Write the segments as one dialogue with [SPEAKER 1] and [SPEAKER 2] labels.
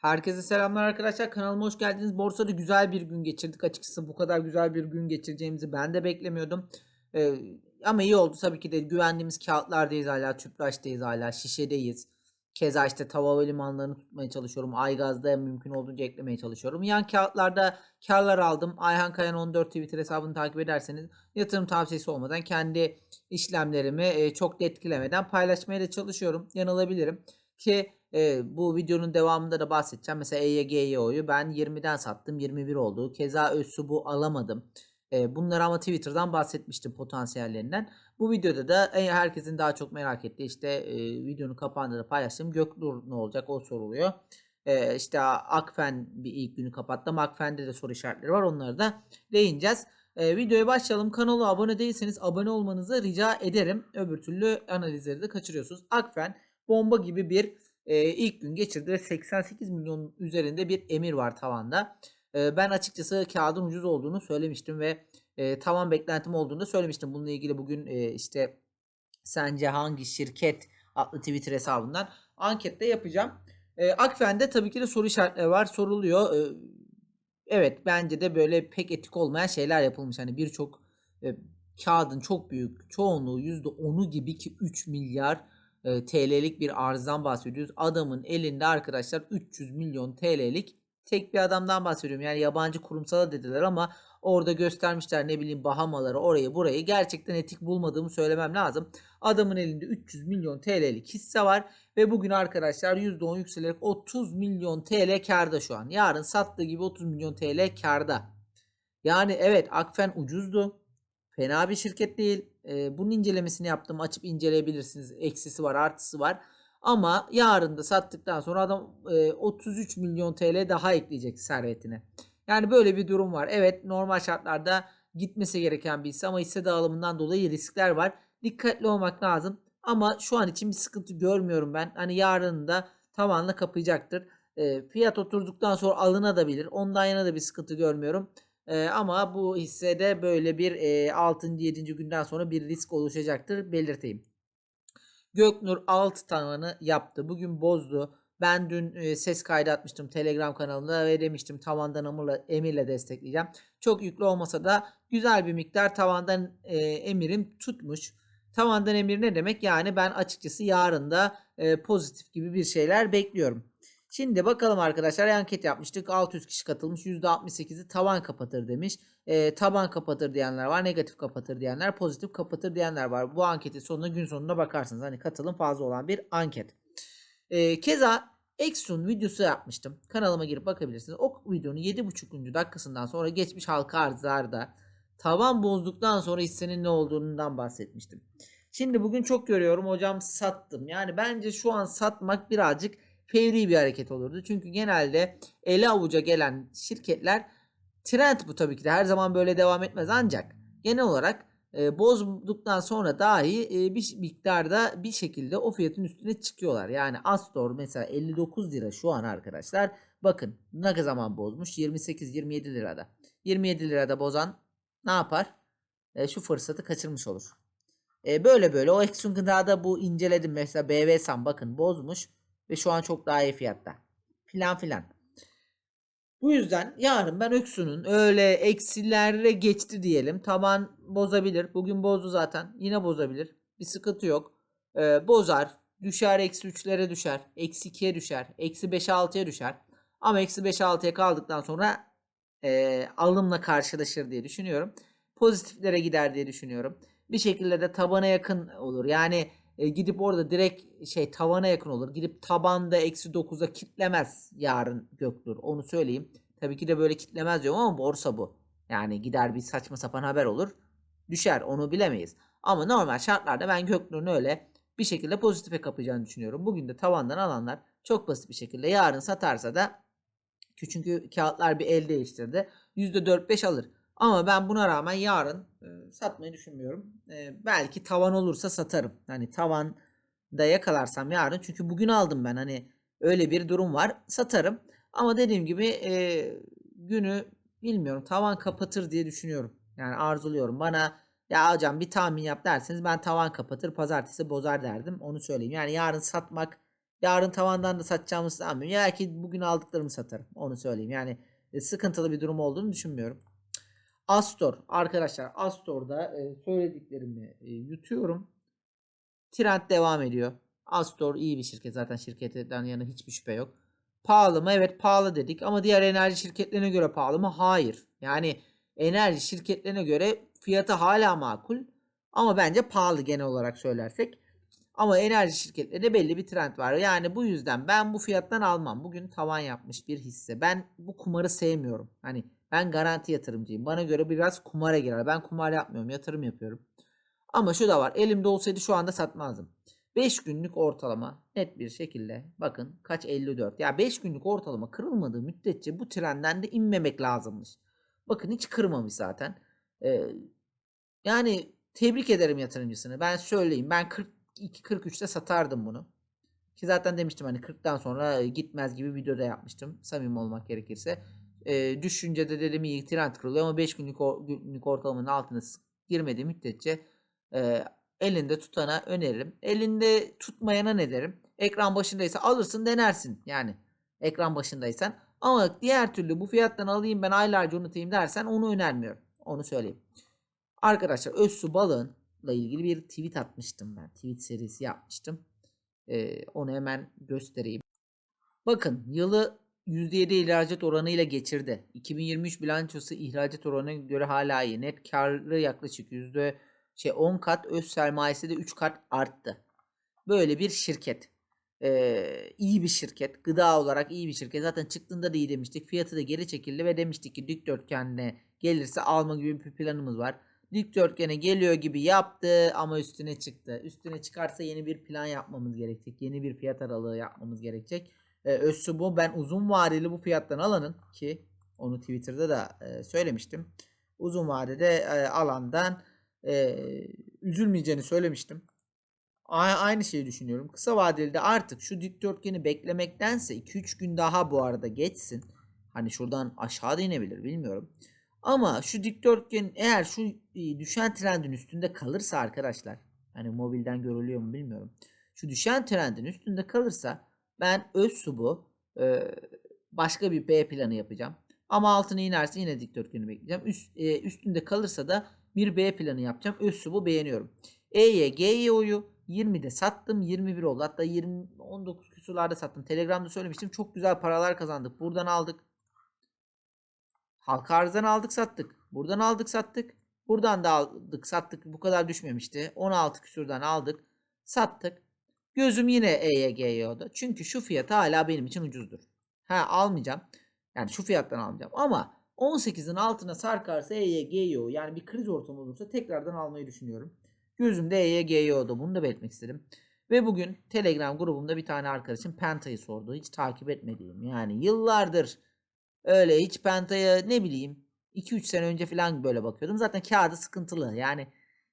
[SPEAKER 1] Herkese selamlar arkadaşlar. Kanalıma hoş geldiniz. Borsada güzel bir gün geçirdik. Açıkçası bu kadar güzel bir gün geçireceğimizi ben de beklemiyordum. Ee, ama iyi oldu tabii ki de güvendiğimiz kağıtlardayız hala. Tüpraş'tayız hala. Şişedeyiz. Keza işte Tava ve limanlarını tutmaya çalışıyorum. Aygaz'da mümkün olduğunca eklemeye çalışıyorum. Yan kağıtlarda karlar aldım. Ayhan Kayan 14 Twitter hesabını takip ederseniz yatırım tavsiyesi olmadan kendi işlemlerimi e, çok da etkilemeden paylaşmaya da çalışıyorum. Yanılabilirim ki e, bu videonun devamında da bahsedeceğim. Mesela EYGYO'yu ben 20'den sattım 21 oldu. Keza Özsub'u alamadım. E, bunları ama Twitter'dan bahsetmiştim potansiyellerinden. Bu videoda da herkesin daha çok merak ettiği işte e, videonun kapağında da paylaştığım Göknur ne olacak o soruluyor. E, işte Akfen bir ilk günü kapattı ama Akfen'de de soru işaretleri var onları da değineceğiz. E, videoya başlayalım. Kanala abone değilseniz abone olmanızı rica ederim. Öbür türlü analizleri de kaçırıyorsunuz. Akfen bomba gibi bir e, ilk gün geçirdi ve 88 milyon üzerinde bir emir var tavanda. E, ben açıkçası kağıdın ucuz olduğunu söylemiştim ve e, tavan beklentim olduğunu da söylemiştim. Bununla ilgili bugün e, işte sence hangi şirket adlı Twitter hesabından ankette yapacağım. E, Akfen'de tabii ki de soru işaretleri var. Soruluyor. E, evet bence de böyle pek etik olmayan şeyler yapılmış. Hani birçok e, kağıdın çok büyük çoğunluğu %10'u gibi ki 3 milyar e, TL'lik bir arzdan bahsediyoruz. Adamın elinde arkadaşlar 300 milyon TL'lik tek bir adamdan bahsediyorum. Yani yabancı kurumsala dediler ama orada göstermişler ne bileyim Bahamaları orayı burayı gerçekten etik bulmadığımı söylemem lazım. Adamın elinde 300 milyon TL'lik hisse var ve bugün arkadaşlar %10 yükselerek 30 milyon TL karda şu an. Yarın sattığı gibi 30 milyon TL karda. Yani evet Akfen ucuzdu. Fena bir şirket değil. E, bunun incelemesini yaptım. Açıp inceleyebilirsiniz. Eksisi var, artısı var. Ama yarın da sattıktan sonra adam e, 33 milyon TL daha ekleyecek servetine. Yani böyle bir durum var. Evet normal şartlarda gitmesi gereken bir hisse ama hisse dağılımından dolayı riskler var. Dikkatli olmak lazım. Ama şu an için bir sıkıntı görmüyorum ben. Hani yarın da tavanla kapayacaktır. E, fiyat oturduktan sonra alınabilir. Ondan yana da bir sıkıntı görmüyorum. E, ama bu hissede böyle bir e, 6. 7. günden sonra bir risk oluşacaktır belirteyim. Göknur alt tavanı yaptı. Bugün bozdu. Ben dün e, ses kaydı atmıştım Telegram kanalımda ve demiştim tavandan emirle, emirle destekleyeceğim. Çok yüklü olmasa da güzel bir miktar tavandan e, emirim tutmuş. Tavandan emir ne demek? Yani ben açıkçası yarın da e, pozitif gibi bir şeyler bekliyorum. Şimdi bakalım arkadaşlar anket yapmıştık. 600 kişi katılmış. %68'i tavan kapatır demiş. E, taban kapatır diyenler var. Negatif kapatır diyenler. Pozitif kapatır diyenler var. Bu anketin sonunda gün sonunda bakarsınız. Hani katılım fazla olan bir anket. E, keza Exxon videosu yapmıştım. Kanalıma girip bakabilirsiniz. O videonun 7,5. dakikasından sonra geçmiş halka arzlarda tavan bozduktan sonra hissenin ne olduğundan bahsetmiştim. Şimdi bugün çok görüyorum hocam sattım. Yani bence şu an satmak birazcık fevri bir hareket olurdu. Çünkü genelde ele avuca gelen şirketler trend bu tabii ki de her zaman böyle devam etmez ancak genel olarak e, bozduktan sonra dahi e, bir miktarda bir şekilde o fiyatın üstüne çıkıyorlar. Yani Astor mesela 59 lira şu an arkadaşlar. Bakın ne zaman bozmuş? 28-27 lirada. 27 lirada bozan ne yapar? E, şu fırsatı kaçırmış olur. E, böyle böyle o Exxon Gıda'da bu inceledim. Mesela BV Sam bakın bozmuş ve şu an çok daha iyi fiyatta. Filan filan. Bu yüzden yarın ben Öksü'nün öyle eksilerle geçti diyelim. Taban bozabilir. Bugün bozdu zaten. Yine bozabilir. Bir sıkıntı yok. Ee, bozar. Düşer eksi 3'lere düşer. Eksi 2'ye düşer. Eksi 5'e 6'ya düşer. Ama eksi 5'e 6'ya kaldıktan sonra e, alımla karşılaşır diye düşünüyorum. Pozitiflere gider diye düşünüyorum. Bir şekilde de tabana yakın olur. Yani e, gidip orada direkt şey tavana yakın olur. Gidip tabanda eksi 9'a kitlemez yarın Göknur. Onu söyleyeyim. Tabii ki de böyle kitlemez diyorum ama borsa bu. Yani gider bir saçma sapan haber olur. Düşer onu bilemeyiz. Ama normal şartlarda ben Göknur'un öyle bir şekilde pozitife kapacağını düşünüyorum. Bugün de tavandan alanlar çok basit bir şekilde yarın satarsa da çünkü kağıtlar bir el değiştirdi. %4-5 alır. Ama ben buna rağmen yarın e, satmayı düşünmüyorum. E, belki tavan olursa satarım. Hani tavan da yakalarsam yarın. Çünkü bugün aldım ben. Hani öyle bir durum var. Satarım. Ama dediğim gibi e, günü bilmiyorum. Tavan kapatır diye düşünüyorum. Yani arzuluyorum. Bana ya hocam bir tahmin yap derseniz ben tavan kapatır pazartesi bozar derdim. Onu söyleyeyim. Yani yarın satmak Yarın tavandan da satacağımı sanmıyorum. Ya ki bugün aldıklarımı satarım. Onu söyleyeyim. Yani e, sıkıntılı bir durum olduğunu düşünmüyorum. Astor arkadaşlar Astor'da e, söylediklerimi e, yutuyorum. Trend devam ediyor. Astor iyi bir şirket zaten şirketten yana hiçbir şüphe yok. Pahalı mı? Evet pahalı dedik ama diğer enerji şirketlerine göre pahalı mı? Hayır. Yani enerji şirketlerine göre fiyatı hala makul ama bence pahalı genel olarak söylersek. Ama enerji şirketlerinde belli bir trend var. Yani bu yüzden ben bu fiyattan almam. Bugün tavan yapmış bir hisse. Ben bu kumarı sevmiyorum. Hani ben garanti yatırımcıyım. Bana göre biraz kumara girer. Ben kumar yapmıyorum. Yatırım yapıyorum. Ama şu da var. Elimde olsaydı şu anda satmazdım. 5 günlük ortalama net bir şekilde bakın kaç 54. Ya 5 günlük ortalama kırılmadığı müddetçe bu trenden de inmemek lazımmış. Bakın hiç kırmamış zaten. Ee, yani tebrik ederim yatırımcısını. Ben söyleyeyim. Ben 42-43'te satardım bunu. Ki zaten demiştim hani 40'tan sonra gitmez gibi videoda yapmıştım. Samimi olmak gerekirse. Ee, düşünce de dedim iyi trend kırılıyor ama 5 günlük, günlük ortalamanın altına girmediği müddetçe e, elinde tutana öneririm. Elinde tutmayana ne derim? Ekran başındaysa alırsın denersin yani. Ekran başındaysan. Ama diğer türlü bu fiyattan alayım ben aylarca unutayım dersen onu önermiyorum. Onu söyleyeyim. Arkadaşlar Özsu Balığın'la ilgili bir tweet atmıştım ben. Tweet serisi yapmıştım. Ee, onu hemen göstereyim. Bakın yılı %7 ihracat oranıyla geçirdi. 2023 bilançosu ihracat oranına göre hala iyi. Net karlı yaklaşık yüzde şey 10 kat, öz sermayesi de 3 kat arttı. Böyle bir şirket. Ee, iyi bir şirket. Gıda olarak iyi bir şirket. Zaten çıktığında da iyi demiştik. Fiyatı da geri çekildi ve demiştik ki dikdörtgenle gelirse alma gibi bir planımız var. Dikdörtgene geliyor gibi yaptı ama üstüne çıktı. Üstüne çıkarsa yeni bir plan yapmamız gerekecek. Yeni bir fiyat aralığı yapmamız gerekecek. Ee, Özsu bu. Ben uzun vadeli bu fiyattan alanın ki onu Twitter'da da e, söylemiştim. Uzun vadede e, alandan e, üzülmeyeceğini söylemiştim. A- aynı şeyi düşünüyorum. Kısa vadeli de artık şu dikdörtgeni beklemektense 2-3 gün daha bu arada geçsin. Hani şuradan aşağı da inebilir bilmiyorum. Ama şu dikdörtgen eğer şu e, düşen trendin üstünde kalırsa arkadaşlar hani mobilden görülüyor mu bilmiyorum. Şu düşen trendin üstünde kalırsa ben öz subu e, başka bir B planı yapacağım. Ama altına inerse yine dikdörtgeni bekleyeceğim. Üst, e, üstünde kalırsa da bir B planı yapacağım. Öz subu beğeniyorum. E'ye G'ye oyu 20'de sattım. 21 oldu. Hatta 20 19 küsurlarda sattım. Telegram'da söylemiştim. Çok güzel paralar kazandık. Buradan aldık. Halka arzdan aldık sattık. Buradan aldık sattık. Buradan da aldık sattık. Bu kadar düşmemişti. 16 küsurdan aldık. Sattık. Gözüm yine E'ye oldu. Çünkü şu fiyat hala benim için ucuzdur. Ha almayacağım. Yani şu fiyattan almayacağım. Ama 18'in altına sarkarsa E'ye. Yani bir kriz ortamı olursa tekrardan almayı düşünüyorum. Gözümde E'ye oldu. Bunu da belirtmek istedim. Ve bugün Telegram grubumda bir tane arkadaşım Penta'yı sordu. Hiç takip etmediğim. Yani yıllardır öyle hiç Penta'ya ne bileyim 2-3 sene önce falan böyle bakıyordum. Zaten kağıdı sıkıntılı. Yani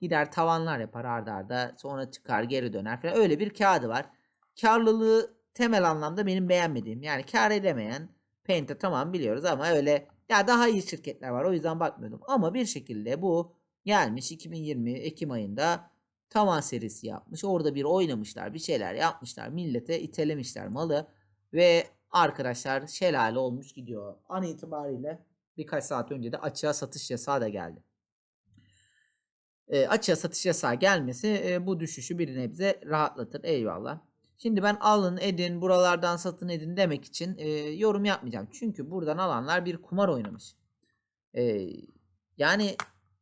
[SPEAKER 1] gider tavanlar yapar arda arda sonra çıkar geri döner falan. Öyle bir kağıdı var. Karlılığı temel anlamda benim beğenmediğim. Yani kar edemeyen Penta tamam biliyoruz ama öyle ya daha iyi şirketler var. O yüzden bakmıyordum. Ama bir şekilde bu gelmiş 2020 Ekim ayında tavan serisi yapmış. Orada bir oynamışlar, bir şeyler yapmışlar. Millete itelemişler malı ve arkadaşlar şelale olmuş gidiyor. An itibariyle birkaç saat önce de açığa satış yasağı da geldi. E, açığa satış yasağı gelmesi e, bu düşüşü bir nebze rahatlatır. Eyvallah. Şimdi ben alın edin buralardan satın edin demek için e, yorum yapmayacağım. Çünkü buradan alanlar bir kumar oynamış. E, yani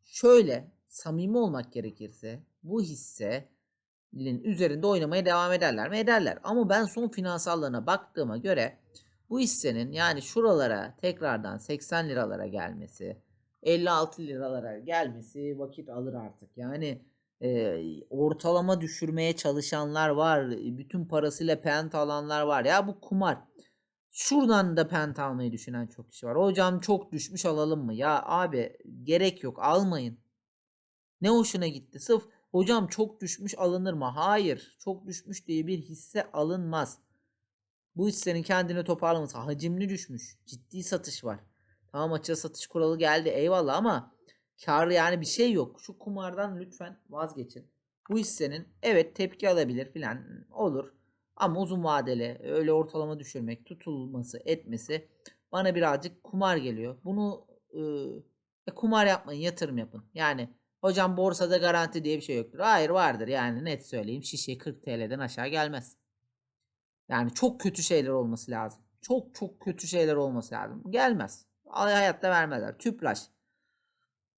[SPEAKER 1] şöyle samimi olmak gerekirse bu hissenin üzerinde oynamaya devam ederler mi? Ederler. Ama ben son finansallığına baktığıma göre bu hissenin yani şuralara tekrardan 80 liralara gelmesi, 56 liralara gelmesi vakit alır artık. Yani e, ortalama düşürmeye çalışanlar var. Bütün parasıyla pent alanlar var. Ya bu kumar. Şuradan da pent almayı düşünen çok kişi var. Hocam çok düşmüş alalım mı? Ya abi gerek yok almayın. Ne hoşuna gitti? Sırf hocam çok düşmüş alınır mı? Hayır. Çok düşmüş diye bir hisse alınmaz. Bu hissenin kendini toparlaması hacimli düşmüş. Ciddi satış var. Tamam açığa satış kuralı geldi eyvallah ama kar yani bir şey yok. Şu kumardan lütfen vazgeçin. Bu hissenin evet tepki alabilir filan olur. Ama uzun vadeli öyle ortalama düşürmek, tutulması, etmesi bana birazcık kumar geliyor. Bunu e, e, kumar yapmayın, yatırım yapın. Yani hocam borsada garanti diye bir şey yoktur. Hayır vardır yani net söyleyeyim. Şişe 40 TL'den aşağı gelmez. Yani çok kötü şeyler olması lazım. Çok çok kötü şeyler olması lazım. Gelmez. Hayatta vermezler. Tüpraş.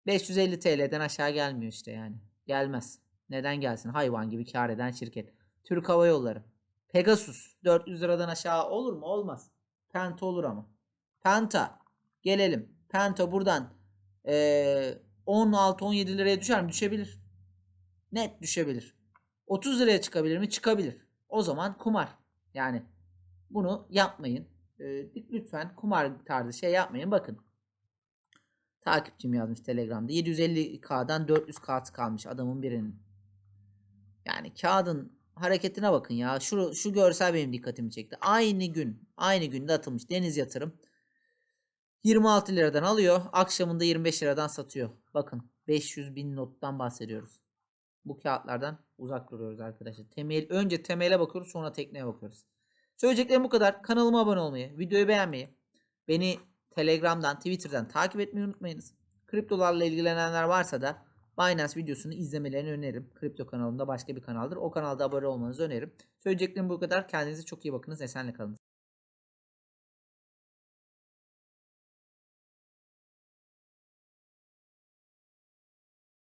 [SPEAKER 1] 550 TL'den aşağı gelmiyor işte yani. Gelmez. Neden gelsin? Hayvan gibi kar eden şirket. Türk Hava Yolları. Pegasus 400 liradan aşağı olur mu? Olmaz. Penta olur ama. Penta. Gelelim. Penta buradan eee 16-17 liraya düşer mi? Düşebilir. Net düşebilir. 30 liraya çıkabilir mi? Çıkabilir. O zaman kumar. Yani bunu yapmayın. Eee, lütfen kumar tarzı şey yapmayın. Bakın. Takipçim yazmış Telegram'da. 750K'dan 400K'sı kalmış adamın birinin. Yani kağıdın hareketine bakın ya. Şu, şu görsel benim dikkatimi çekti. Aynı gün, aynı günde atılmış deniz yatırım. 26 liradan alıyor. Akşamında 25 liradan satıyor. Bakın 500 bin nottan bahsediyoruz. Bu kağıtlardan uzak duruyoruz arkadaşlar. Temel, önce temele bakıyoruz sonra tekneye bakıyoruz. Söyleyeceklerim bu kadar. Kanalıma abone olmayı, videoyu beğenmeyi, beni Telegram'dan, Twitter'dan takip etmeyi unutmayınız. Kriptolarla ilgilenenler varsa da Binance videosunu izlemelerini öneririm. Kripto kanalımda başka bir kanaldır. O kanalda abone olmanızı öneririm. Söyleyeceklerim bu kadar. Kendinize çok iyi bakınız. Esenle kalınız.